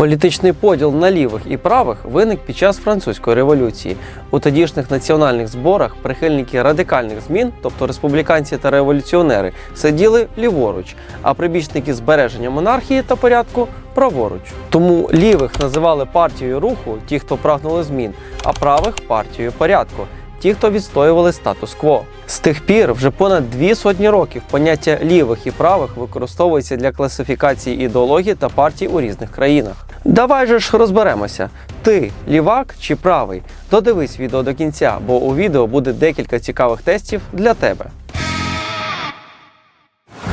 Політичний поділ на лівих і правих виник під час французької революції. У тодішніх національних зборах прихильники радикальних змін, тобто республіканці та революціонери, сиділи ліворуч, а прибічники збереження монархії та порядку праворуч. Тому лівих називали партією руху, ті, хто прагнули змін, а правих партією порядку. Ті, хто відстоювали статус-кво. З тих пір вже понад дві сотні років поняття лівих і правих використовується для класифікації ідеологій та партій у різних країнах. Давай же ж розберемося: ти лівак чи правий? Додивись відео до кінця, бо у відео буде декілька цікавих тестів для тебе.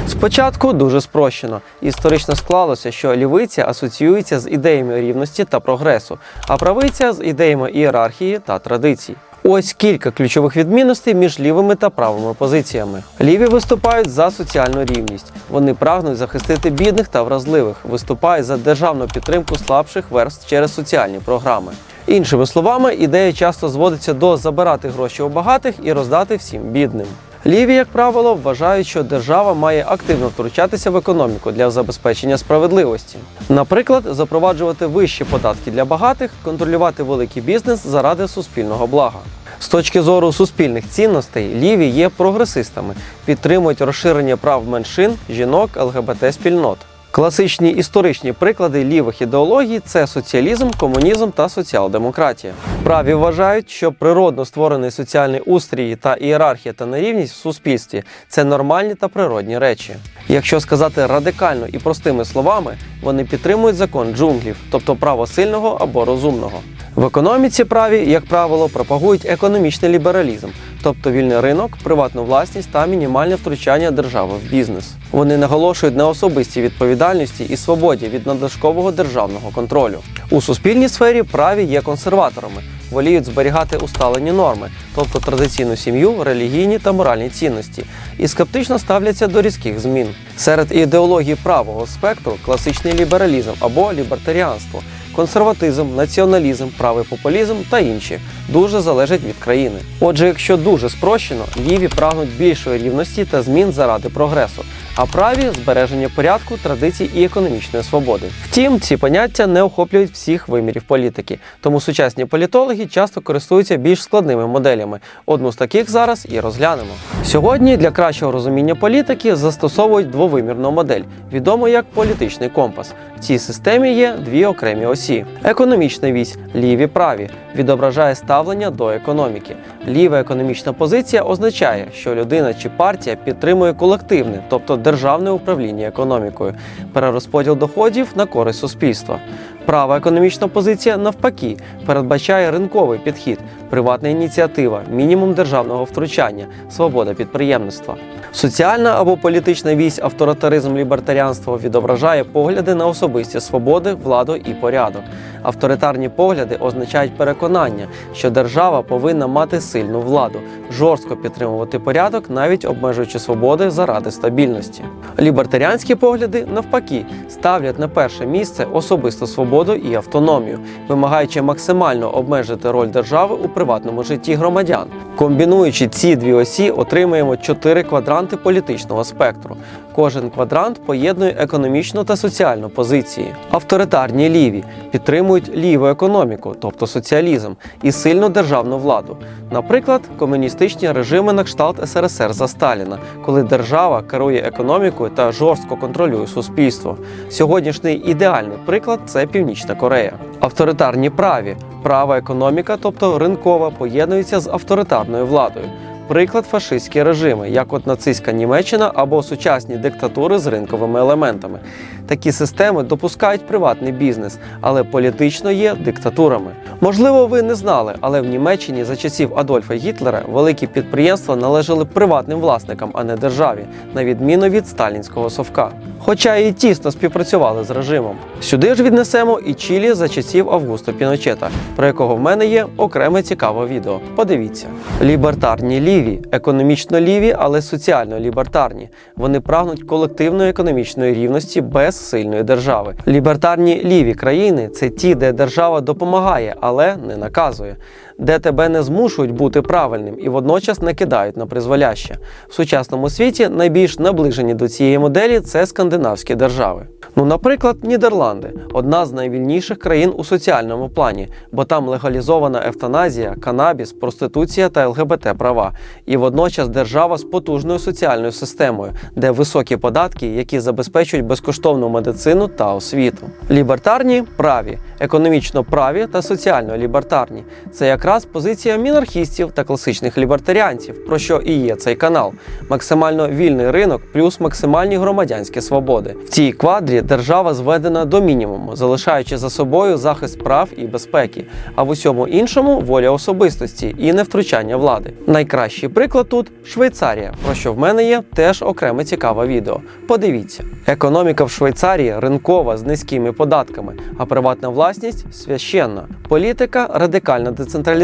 Спочатку дуже спрощено. Історично склалося, що лівиця асоціюється з ідеями рівності та прогресу, а правиця з ідеями ієрархії та традицій. Ось кілька ключових відмінностей між лівими та правими позиціями. Ліві виступають за соціальну рівність. Вони прагнуть захистити бідних та вразливих, виступають за державну підтримку слабших верств через соціальні програми. Іншими словами, ідея часто зводиться до забирати гроші у багатих і роздати всім бідним. Ліві, як правило, вважають, що держава має активно втручатися в економіку для забезпечення справедливості. Наприклад, запроваджувати вищі податки для багатих, контролювати великий бізнес заради суспільного блага. З точки зору суспільних цінностей, ліві є прогресистами, підтримують розширення прав меншин, жінок, ЛГБТ-спільнот. Класичні історичні приклади лівих ідеологій це соціалізм, комунізм та соціал-демократія. Праві вважають, що природно створений соціальний устрій та ієрархія та нерівність в суспільстві це нормальні та природні речі. Якщо сказати радикально і простими словами, вони підтримують закон джунглів, тобто право сильного або розумного. В економіці праві, як правило, пропагують економічний лібералізм, тобто вільний ринок, приватну власність та мінімальне втручання держави в бізнес. Вони наголошують на особистій відповідальності і свободі від надлишкового державного контролю. У суспільній сфері праві є консерваторами, воліють зберігати усталені норми, тобто традиційну сім'ю, релігійні та моральні цінності, і скептично ставляться до різких змін. Серед ідеології правого спектру класичний лібералізм або лібертаріанство консерватизм, націоналізм, правий популізм та інші дуже залежать від країни. Отже, якщо дуже спрощено, ліві прагнуть більшої рівності та змін заради прогресу, а праві збереження порядку, традицій і економічної свободи. Втім, ці поняття не охоплюють всіх вимірів політики, тому сучасні політологи часто користуються більш складними моделями. Одну з таких зараз і розглянемо. Сьогодні для кращого розуміння політики застосовують двовимірну модель, відому як політичний компас. В цій системі є дві окремі осі. Економічна вісь ліві праві відображає ставлення до економіки. Ліва економічна позиція означає, що людина чи партія підтримує колективне, тобто державне управління економікою, перерозподіл доходів на користь суспільства. Права економічна позиція навпаки передбачає ринковий підхід, приватна ініціатива, мінімум державного втручання, свобода підприємництва. Соціальна або політична вісь авторитаризм лібертаріанство відображає погляди на особисті свободи, владу і порядок. Авторитарні погляди означають переконання, що держава повинна мати сильну владу, жорстко підтримувати порядок, навіть обмежуючи свободи заради стабільності. Лібертаріанські погляди навпаки ставлять на перше місце особисту свободу і автономію, вимагаючи максимально обмежити роль держави у приватному житті громадян. Комбінуючи ці дві осі, отримаємо чотири квадранти політичного спектру. Кожен квадрант поєднує економічну та соціальну позиції. Авторитарні ліві підтримують ліву економіку, тобто соціалізм, і сильну державну владу. Наприклад, комуністичні режими на кшталт СРСР за Сталіна, коли держава керує економікою та жорстко контролює суспільство. Сьогоднішній ідеальний приклад це Північна Корея. Авторитарні праві, права економіка, тобто ринкова, поєднується з авторитарною владою. Приклад фашистські режими, як от нацистська Німеччина або сучасні диктатури з ринковими елементами. Такі системи допускають приватний бізнес, але політично є диктатурами. Можливо, ви не знали, але в Німеччині за часів Адольфа Гітлера великі підприємства належали приватним власникам, а не державі, на відміну від сталінського совка. Хоча і тісно співпрацювали з режимом. Сюди ж віднесемо і Чилі за часів Августа Піночета, про якого в мене є окреме цікаве відео. Подивіться: лібертарні ліві, економічно ліві, але соціально лібертарні. Вони прагнуть колективної економічної рівності без сильної держави. Лібертарні ліві країни це ті, де держава допомагає, але не наказує. Де тебе не змушують бути правильним і водночас не кидають на призволяще. В сучасному світі найбільш наближені до цієї моделі це скандинавські держави. Ну, наприклад, Нідерланди одна з найвільніших країн у соціальному плані, бо там легалізована евтаназія, канабіс, проституція та ЛГБТ права. І водночас держава з потужною соціальною системою, де високі податки, які забезпечують безкоштовну медицину та освіту. Лібертарні праві, економічно праві та соціально лібертарні. Це якраз позиція мінархістів та класичних лібертаріанців, про що і є цей канал. Максимально вільний ринок плюс максимальні громадянські свободи. В цій квадрі держава зведена до мінімуму, залишаючи за собою захист прав і безпеки, а в усьому іншому воля особистості і невтручання влади. Найкращий приклад тут Швейцарія, про що в мене є теж окреме цікаве відео. Подивіться, економіка в Швейцарії ринкова з низькими податками, а приватна власність священна. Політика радикальна децентралізація.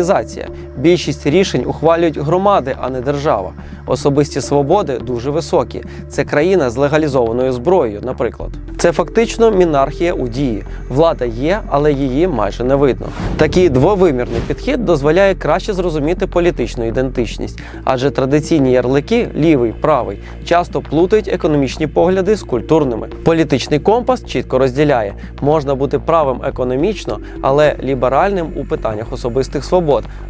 Більшість рішень ухвалюють громади, а не держава. Особисті свободи дуже високі. Це країна з легалізованою зброєю, наприклад. Це фактично мінархія у дії. Влада є, але її майже не видно. Такий двовимірний підхід дозволяє краще зрозуміти політичну ідентичність, адже традиційні ярлики лівий, правий часто плутають економічні погляди з культурними. Політичний компас чітко розділяє: можна бути правим економічно, але ліберальним у питаннях особистих свобод,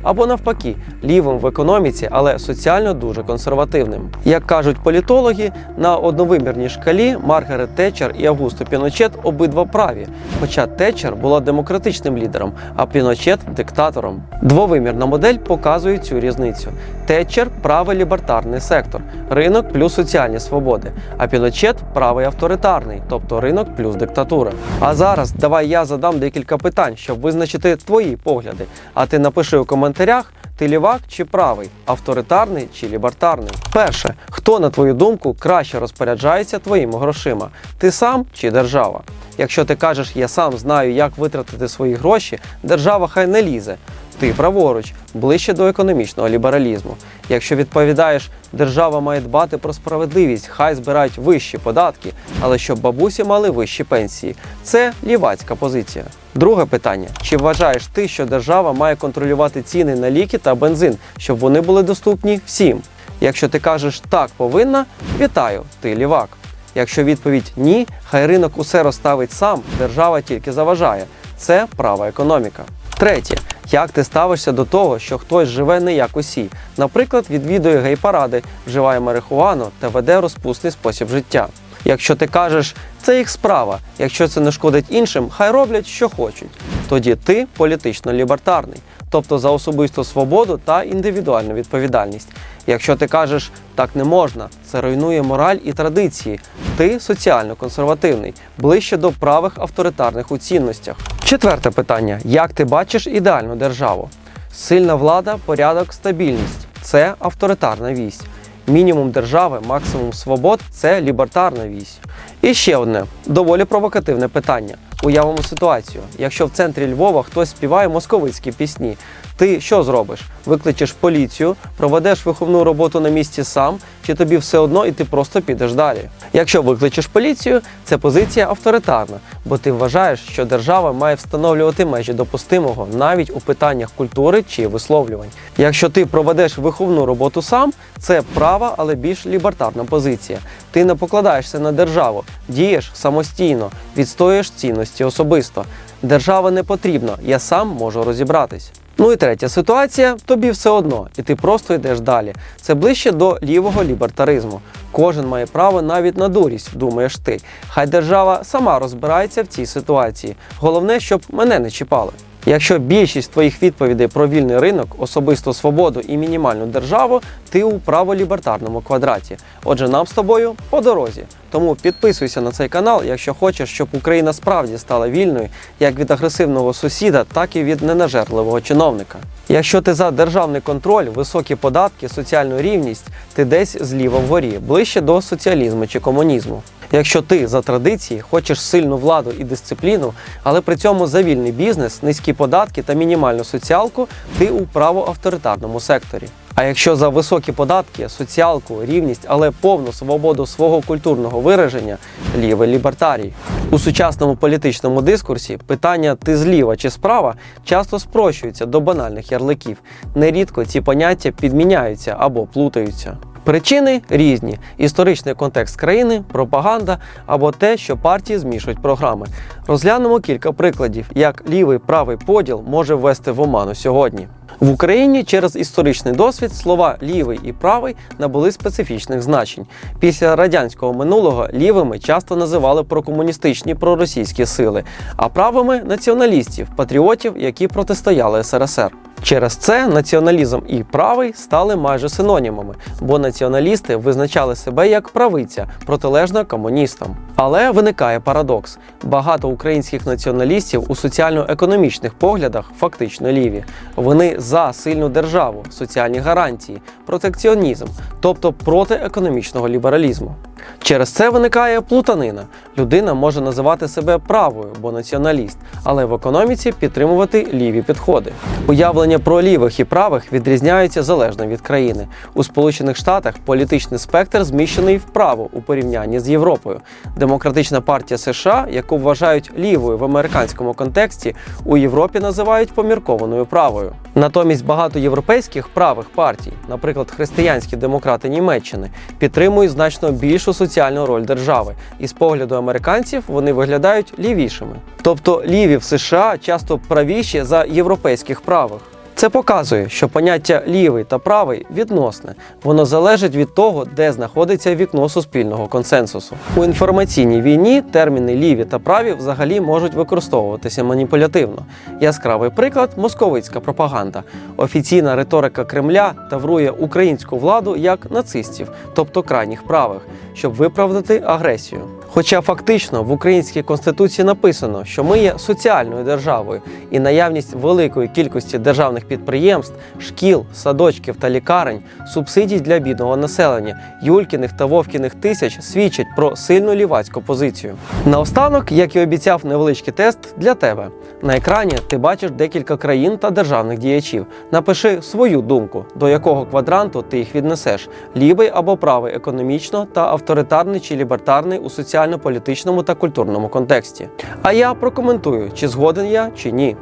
або навпаки, лівим в економіці, але соціально дуже консервативним. Як кажуть політологи, на одновимірній шкалі Маргарет Тетчер і Августо Піночет обидва праві, хоча Тетчер була демократичним лідером, а Піночет диктатором. Двовимірна модель показує цю різницю. Тетчер правий лібертарний сектор, ринок плюс соціальні свободи, а Піночет правий авторитарний, тобто ринок плюс диктатура. А зараз давай я задам декілька питань, щоб визначити твої погляди. А ти напиши у коментарях. Ти лівак чи правий, авторитарний чи лібертарний? Перше, хто на твою думку краще розпоряджається твоїми грошима? Ти сам чи держава? Якщо ти кажеш, я сам знаю, як витратити свої гроші, держава хай не лізе. Ти праворуч, ближче до економічного лібералізму. Якщо відповідаєш, держава має дбати про справедливість, хай збирають вищі податки, але щоб бабусі мали вищі пенсії. Це лівацька позиція. Друге питання: чи вважаєш ти, що держава має контролювати ціни на ліки та бензин, щоб вони були доступні всім? Якщо ти кажеш так повинна, вітаю, ти лівак. Якщо відповідь ні, хай ринок усе розставить сам, держава тільки заважає. Це права економіка. Третє, як ти ставишся до того, що хтось живе не як усі, наприклад, відвідує гей-паради, вживає марихуану та веде розпусний спосіб життя. Якщо ти кажеш, це їх справа, якщо це не шкодить іншим, хай роблять, що хочуть. Тоді ти політично лібертарний, тобто за особисту свободу та індивідуальну відповідальність. Якщо ти кажеш так не можна, це руйнує мораль і традиції. Ти соціально консервативний, ближче до правих авторитарних у цінностях. Четверте питання: як ти бачиш ідеальну державу? Сильна влада, порядок, стабільність це авторитарна вісь. Мінімум держави, максимум свобод це лібертарна вісь. І ще одне доволі провокативне питання. Уявимо ситуацію: якщо в центрі Львова хтось співає московицькі пісні, ти що зробиш? Викличеш поліцію, проведеш виховну роботу на місці сам, чи тобі все одно і ти просто підеш далі? Якщо викличеш поліцію, це позиція авторитарна, бо ти вважаєш, що держава має встановлювати межі допустимого навіть у питаннях культури чи висловлювань. Якщо ти проведеш виховну роботу сам, це права, але більш лібертарна позиція. Ти не покладаєшся на державу, дієш самостійно, відстоюєш цінності особисто. Держава не потрібна, я сам можу розібратись. Ну і третя ситуація тобі все одно, і ти просто йдеш далі. Це ближче до лівого лібертаризму. Кожен має право навіть на дурість, думаєш ти. Хай держава сама розбирається в цій ситуації. Головне, щоб мене не чіпали. Якщо більшість твоїх відповідей про вільний ринок, особисту свободу і мінімальну державу, ти у праволібертарному квадраті. Отже, нам з тобою по дорозі. Тому підписуйся на цей канал, якщо хочеш, щоб Україна справді стала вільною як від агресивного сусіда, так і від ненажерливого чиновника. Якщо ти за державний контроль, високі податки, соціальну рівність, ти десь зліва вгорі, ближче до соціалізму чи комунізму. Якщо ти за традиції хочеш сильну владу і дисципліну, але при цьому за вільний бізнес, низькі податки та мінімальну соціалку, ти у правоавторитарному секторі. А якщо за високі податки, соціалку, рівність, але повну свободу свого культурного вираження лівий лібертарій. У сучасному політичному дискурсі питання ти зліва чи справа часто спрощуються до банальних ярликів. Нерідко ці поняття підміняються або плутаються. Причини різні: історичний контекст країни, пропаганда або те, що партії змішують програми. Розглянемо кілька прикладів, як лівий правий поділ може ввести в оману сьогодні. В Україні через історичний досвід слова лівий і правий набули специфічних значень. Після радянського минулого лівими часто називали прокомуністичні проросійські сили, а правими націоналістів, патріотів, які протистояли СРСР. Через це націоналізм і правий стали майже синонімами, бо націоналісти визначали себе як правиця, протилежна комуністам. Але виникає парадокс: багато українських націоналістів у соціально-економічних поглядах фактично ліві. Вони за сильну державу, соціальні гарантії, протекціонізм, тобто проти економічного лібералізму. Через це виникає плутанина. Людина може називати себе правою, бо націоналіст, але в економіці підтримувати ліві підходи. Уявлення про лівих і правих відрізняються залежно від країни. У Сполучених Штатах політичний спектр зміщений вправо у порівнянні з Європою. Демократична партія США, яку вважають лівою в американському контексті, у Європі називають поміркованою правою. Натомість багато європейських правих партій, наприклад, християнські демократи Німеччини, підтримують значно більшу соціальну роль держави, і з погляду американців вони виглядають лівішими. Тобто ліві в США часто правіші за європейських правих. Це показує, що поняття лівий та правий відносне. Воно залежить від того, де знаходиться вікно суспільного консенсусу. У інформаційній війні терміни ліві та праві взагалі можуть використовуватися маніпулятивно. Яскравий приклад московицька пропаганда. Офіційна риторика Кремля таврує українську владу як нацистів, тобто крайніх правих, щоб виправдати агресію. Хоча фактично в українській конституції написано, що ми є соціальною державою, і наявність великої кількості державних підприємств, шкіл, садочків та лікарень, субсидій для бідного населення, Юлькіних та Вовкіних тисяч свідчать про сильну лівацьку позицію. Наостанок, як і обіцяв, невеличкий тест для тебе. На екрані ти бачиш декілька країн та державних діячів. Напиши свою думку, до якого квадранту ти їх віднесеш: лівий або правий економічно та авторитарний чи лібертарний у соціально-політичному та культурному контексті. А я прокоментую, чи згоден я чи ні.